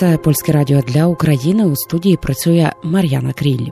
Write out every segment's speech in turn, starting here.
Це польське радіо для України. У студії працює Мар'яна Кріль.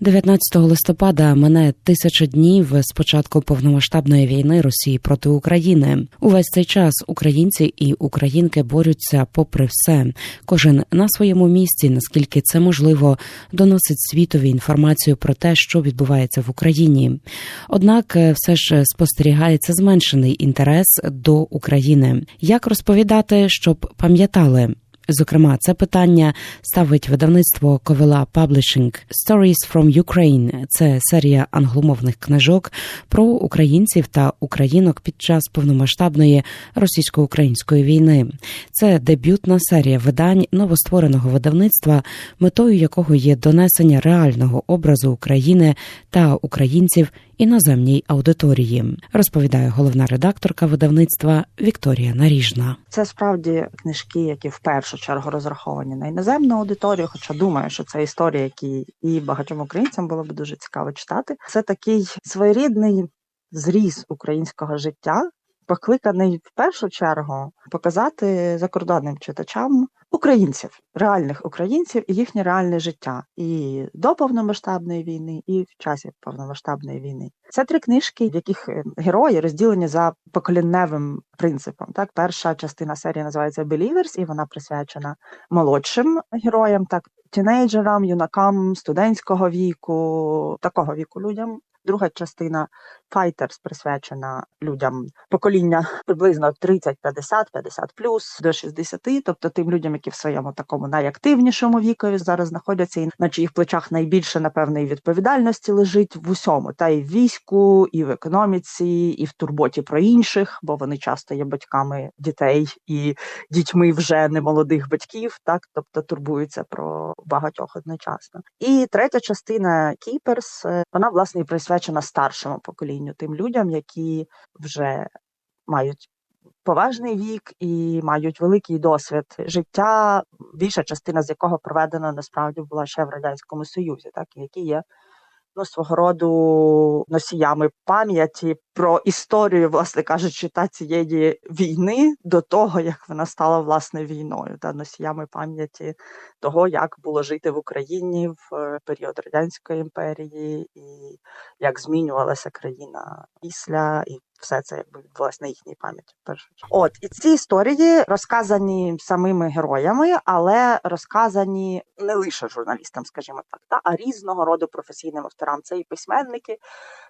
19 листопада мене тисяча днів з початку повномасштабної війни Росії проти України. Увесь цей час українці і українки борються попри все. Кожен на своєму місці, наскільки це можливо, доносить світові інформацію про те, що відбувається в Україні. Однак, все ж спостерігається зменшений інтерес до України. Як розповідати, щоб пам'ятали? Зокрема, це питання ставить видавництво Ковила Publishing Stories from Ukraine. Це серія англомовних книжок про українців та українок під час повномасштабної російсько-української війни. Це дебютна серія видань новоствореного видавництва, метою якого є донесення реального образу України та українців іноземній аудиторії, розповідає головна редакторка видавництва Вікторія Наріжна. Це справді книжки, які в першу чергу розраховані на іноземну аудиторію. Хоча думаю, що це історія, які і багатьом українцям було б дуже цікаво читати. Це такий своєрідний зріз українського життя, покликаний в першу чергу показати закордонним читачам українців, реальних українців і їхнє реальне життя і до повномасштабної війни, і в часі повномасштабної війни. Це три книжки, в яких е, герої розділені за поколінневим принципом. Так, перша частина серії називається Believers, і вона присвячена молодшим героям, так тінейджерам, юнакам, студентського віку, такого віку людям. Друга частина Fighters присвячена людям покоління приблизно 30, 50, 50 плюс до 60, тобто тим людям, які в своєму такому найактивнішому вікові зараз знаходяться, і на чиїх плечах найбільше напевне відповідальності лежить в усьому, та й в війську, і в економіці, і в турботі про інших, бо вони часто є батьками дітей і дітьми вже немолодих батьків, так? Тобто турбуються про багатьох одночасно. І третя частина Keepers, вона власне і присвячена старшому поколінню, тим людям, які вже мають поважний вік і мають великий досвід життя, більша частина з якого проведена насправді була ще в радянському союзі, так які є ну, свого роду носіями пам'яті про історію, власне кажучи, та цієї війни до того, як вона стала власне війною, та носіями пам'яті того, як було жити в Україні в е, період радянської імперії, і як змінювалася країна після і все це якби відбулося на їхній пам'яті. От і ці історії розказані самими героями, але розказані не лише журналістам, скажімо так, та а різного роду професійним авторам. Це і письменники,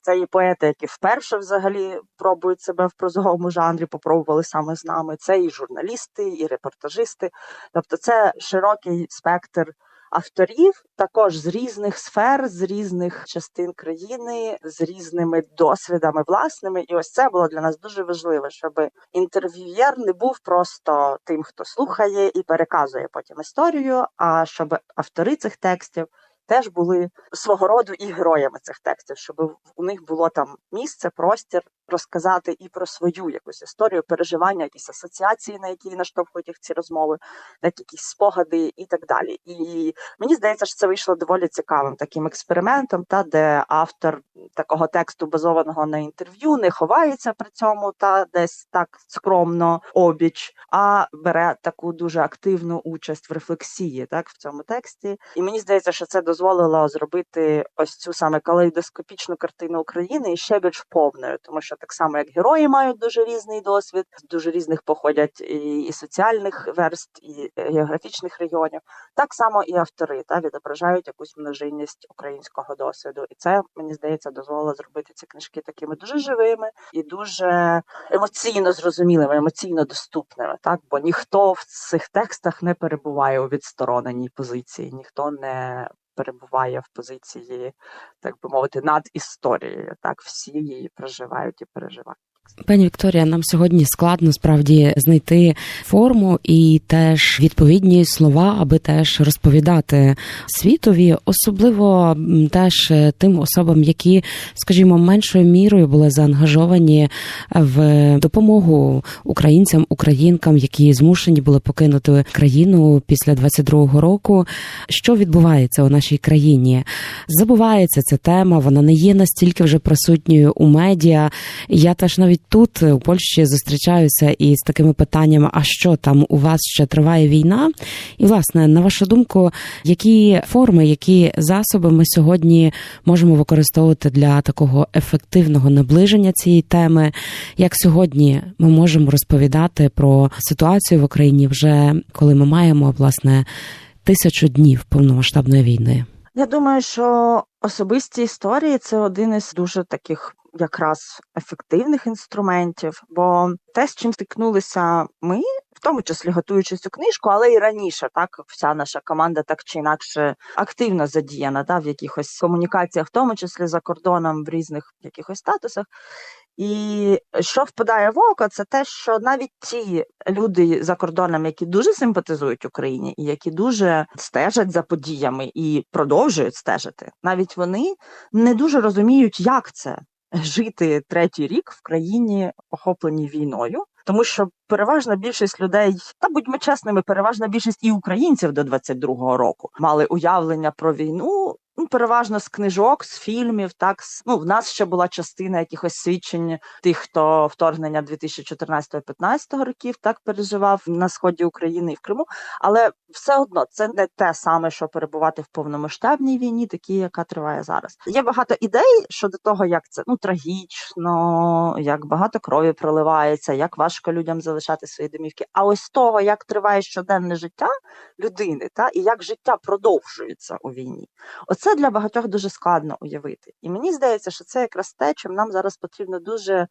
це і поети, які вперше взагалі пробують себе в прозовому жанрі, попробували саме з нами. Це і журналісти, і репортажисти, тобто це широкий спектр авторів, також з різних сфер, з різних частин країни, з різними досвідами власними. І ось це було для нас дуже важливо, щоб інтерв'юєр не був просто тим, хто слухає і переказує потім історію, а щоб автори цих текстів теж були свого роду і героями цих текстів, щоб у них було там місце, простір розказати і про свою якусь історію, переживання, якісь асоціації, на які наштовхують їх ці розмови, якісь спогади і так далі. І мені здається, що це вийшло доволі цікавим таким експериментом, та де автор такого тексту базованого на інтерв'ю не ховається при цьому, та десь так скромно обіч, а бере таку дуже активну участь в рефлексії, так в цьому тексті. І мені здається, що це дозволило зробити ось цю саме калейдоскопічну картину України і ще більш повною, тому що так само як герої мають дуже різний досвід, з дуже різних походять і, соціальних верст, і географічних регіонів. Так само і автори та відображають якусь множинність українського досвіду, і це мені здається дозволило зробити ці книжки такими дуже живими і дуже емоційно зрозумілими, емоційно доступними. Так, бо ніхто в цих текстах не перебуває у відстороненій позиції, ніхто не перебуває в позиції, так би мовити, над історією. Так всі її проживають і переживають. Пані Вікторія, нам сьогодні складно справді знайти форму і теж відповідні слова, аби теж розповідати світові, особливо теж тим особам, які, скажімо, меншою мірою були заангажовані в допомогу українцям, українкам, які змушені були покинути країну після 22-го року. Що відбувається у нашій країні? Забувається ця тема, вона не є настільки вже присутньою у медіа. Я теж навіть навіть тут у Польщі зустрічаюся із такими питаннями: а що там у вас ще триває війна? І власне, на вашу думку, які форми, які засоби ми сьогодні можемо використовувати для такого ефективного наближення цієї теми? Як сьогодні ми можемо розповідати про ситуацію в Україні, вже коли ми маємо власне тисячу днів повномасштабної війни? Я думаю, що особисті історії це один із дуже таких якраз ефективних інструментів, бо те, з чим стикнулися ми, в тому числі готуючи цю книжку, але і раніше, так вся наша команда так чи інакше активно задіяна да, в якихось комунікаціях, в тому числі за кордоном в різних якихось статусах. І що впадає в око, це те, що навіть ті люди за кордоном, які дуже симпатизують Україні, і які дуже стежать за подіями і продовжують стежити, навіть вони не дуже розуміють, як це жити третій рік в країні, охопленій війною. Тому що переважна більшість людей, та будьмо чесними, переважна більшість і українців до 22-го року мали уявлення про війну. Ну, переважно з книжок, з фільмів, так ну в нас ще була частина якихось свідчень тих, хто вторгнення 2014-15 років так переживав на сході України і в Криму. Але все одно це не те саме, що перебувати в повномасштабній війні, такій, яка триває зараз. Є багато ідей щодо того, як це ну трагічно, як багато крові проливається, як важко людям залишати свої домівки. А ось того, як триває щоденне життя людини, та і як життя продовжується у війні. Оце для багатьох дуже складно уявити. І мені здається, що це якраз те, чим нам зараз потрібно дуже.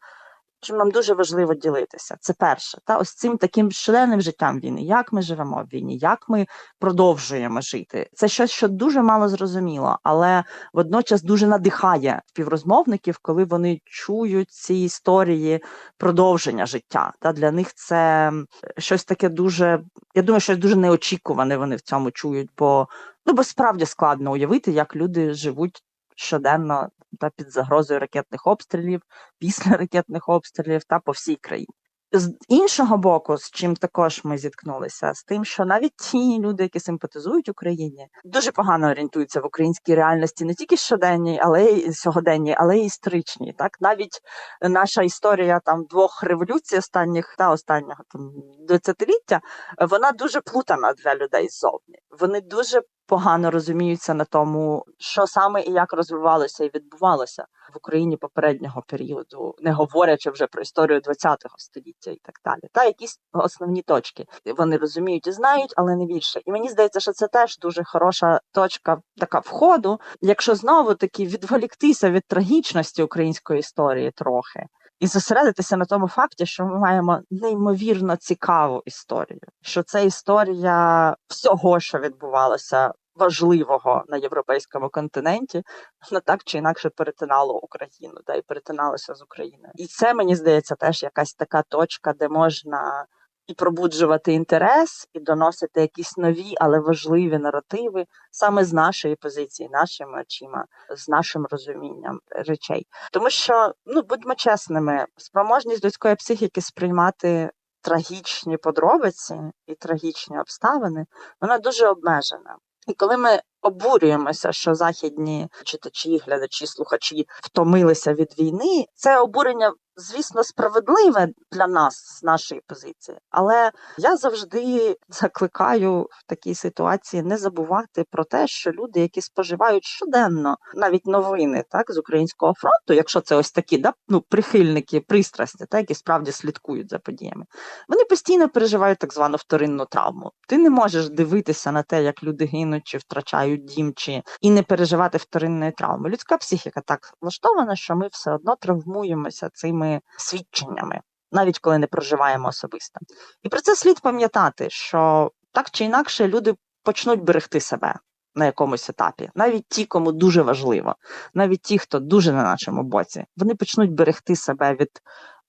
Чим нам дуже важливо ділитися, це перше, та ось цим таким шаленим життям війни, як ми живемо в війні, як ми продовжуємо жити. Це щось, що дуже мало зрозуміло, але водночас дуже надихає співрозмовників, коли вони чують ці історії продовження життя. Та для них це щось таке дуже. Я думаю, щось дуже неочікуване. Вони в цьому чують, бо ну бо справді складно уявити, як люди живуть щоденно та під загрозою ракетних обстрілів, після ракетних обстрілів та по всій країні. З іншого боку, з чим також ми зіткнулися, з тим, що навіть ті люди, які симпатизують Україні, дуже погано орієнтуються в українській реальності, не тільки щоденній, але й сьогоденній, але й історичній. Так навіть наша історія там двох революцій останніх та останнього там двадцятиліття, вона дуже плутана для людей ззовні. Вони дуже погано розуміються на тому, що саме і як розвивалося і відбувалося в Україні попереднього періоду, не говорячи вже про історію ХХ століття і так далі. Та якісь основні точки вони розуміють і знають, але не більше. І мені здається, що це теж дуже хороша точка така входу, якщо знову таки відволіктися від трагічності української історії трохи. І зосередитися на тому факті, що ми маємо неймовірно цікаву історію, що це історія всього, що відбувалося важливого на європейському континенті, воно так чи інакше перетинало Україну, та й перетиналося з Україною. І це мені здається теж якась така точка, де можна і пробуджувати інтерес, і доносити якісь нові, але важливі наративи саме з нашої позиції, нашими очима, з нашим розумінням речей. Тому що ну будьмо чесними, спроможність людської психіки сприймати. Трагічні подробиці і трагічні обставини, вона дуже обмежена. І коли ми обурюємося, що західні читачі, глядачі, слухачі втомилися від війни, це обурення. Звісно, справедливе для нас з нашої позиції, але я завжди закликаю в такій ситуації не забувати про те, що люди, які споживають щоденно навіть новини, так з українського фронту, якщо це ось такі, да ну прихильники пристрасті, так які справді слідкують за подіями, вони постійно переживають так звану вторинну травму. Ти не можеш дивитися на те, як люди гинуть чи втрачають дім, чи і не переживати вторинної травми. Людська психіка так влаштована, що ми все одно травмуємося цими свідченнями, навіть коли не проживаємо особисто. І про це слід пам'ятати, що так чи інакше люди почнуть берегти себе на якомусь етапі, навіть ті, кому дуже важливо, навіть ті, хто дуже на нашому боці, вони почнуть берегти себе від.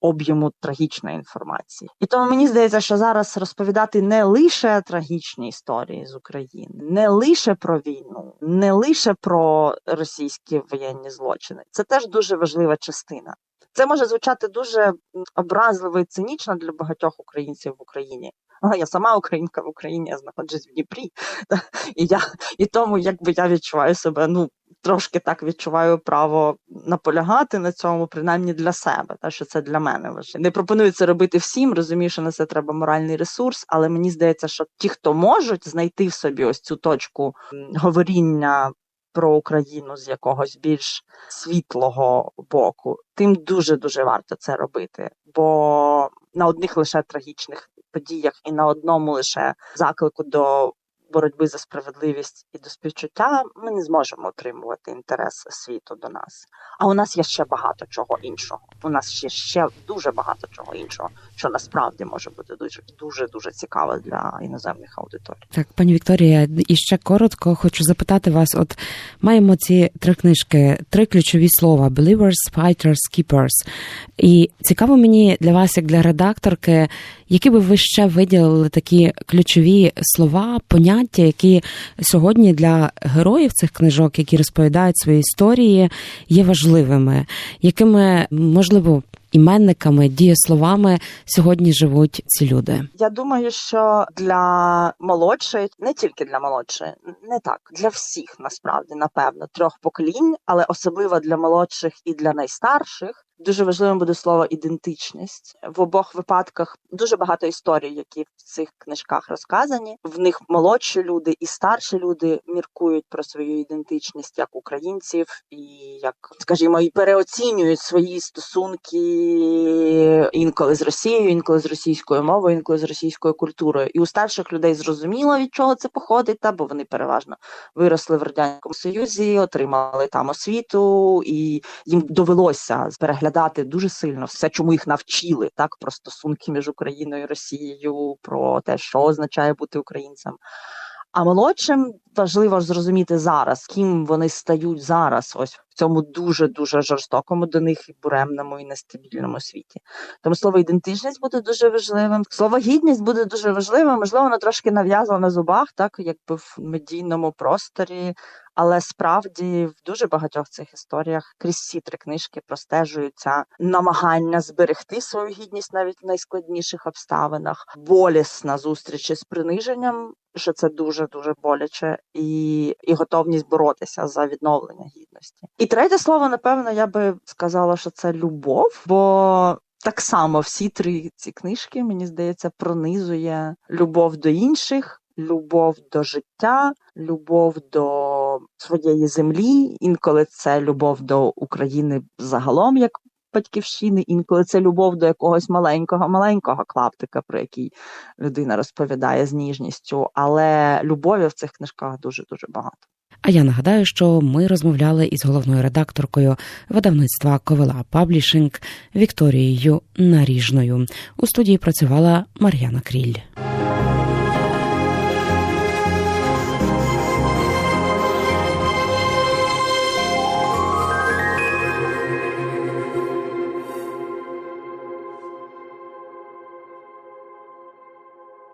Об'єму трагічної інформації, і тому мені здається, що зараз розповідати не лише трагічні історії з України, не лише про війну, не лише про російські воєнні злочини. Це теж дуже важлива частина. Це може звучати дуже образливо і цинічно для багатьох українців в Україні. Але я сама українка в Україні, я знаходжусь в Дніпрі, і я і тому, якби я відчуваю себе ну трошки так відчуваю право наполягати на цьому, принаймні для себе, та що це для мене важливо. Не пропоную це робити всім, розумію, що на це треба моральний ресурс, але мені здається, що ті, хто можуть знайти в собі ось цю точку говоріння про Україну з якогось більш світлого боку, тим дуже дуже варто це робити. Бо на одних лише трагічних подіях і на одному лише заклику до боротьби за справедливість і до співчуття ми не зможемо отримувати інтерес світу до нас. А у нас є ще багато чого іншого. У нас є ще дуже багато чого іншого, що насправді може бути дуже дуже дуже цікаво для іноземних аудиторій. Так, пані Вікторія, і ще коротко хочу запитати вас: от маємо ці три книжки, три ключові слова: Believers, Fighters, Keepers. І цікаво мені для вас, як для редакторки, які би ви ще виділили такі ключові слова, поняття, які сьогодні для героїв цих книжок, які розповідають свої історії, є важливими, якими можливо іменниками, дієсловами сьогодні живуть ці люди? Я думаю, що для молодшої, не тільки для молодшої, не так для всіх насправді, напевно, трьох поколінь, але особливо для молодших і для найстарших. Дуже важливим буде слово ідентичність в обох випадках. Дуже багато історій, які в цих книжках розказані. В них молодші люди і старші люди міркують про свою ідентичність як українців, і як скажімо, і переоцінюють свої стосунки інколи з Росією, інколи з російською мовою, інколи з російською культурою. І у старших людей зрозуміло від чого це походить, та бо вони переважно виросли в радянському союзі, отримали там освіту, і їм довелося переглядати дуже сильно все, чому їх навчили, так про стосунки між Україною і Росією, про те, що означає бути українцем. А молодшим важливо зрозуміти зараз, ким вони стають зараз, ось в цьому дуже дуже жорстокому до них і буремному і нестабільному світі. Тому слово ідентичність буде дуже важливим. Слово гідність буде дуже важливим. Можливо, воно трошки нав'язано на зубах, так якби в медійному просторі. Але справді в дуже багатьох цих історіях крізь ці три книжки простежуються намагання зберегти свою гідність навіть в найскладніших обставинах, болісна зустріч із приниженням, що це дуже дуже боляче, і, і готовність боротися за відновлення гідності. І третє слово, напевно, я би сказала, що це любов, бо. Так само всі три ці книжки, мені здається, пронизує любов до інших, любов до життя, любов до своєї землі. Інколи це любов до України загалом, як батьківщини, інколи це любов до якогось маленького, маленького клаптика, про який людина розповідає з ніжністю. Але любові в цих книжках дуже дуже багато. А я нагадаю, що ми розмовляли із головною редакторкою видавництва Ковила Паблішинг Вікторією Наріжною. У студії працювала Мар'яна Кріль.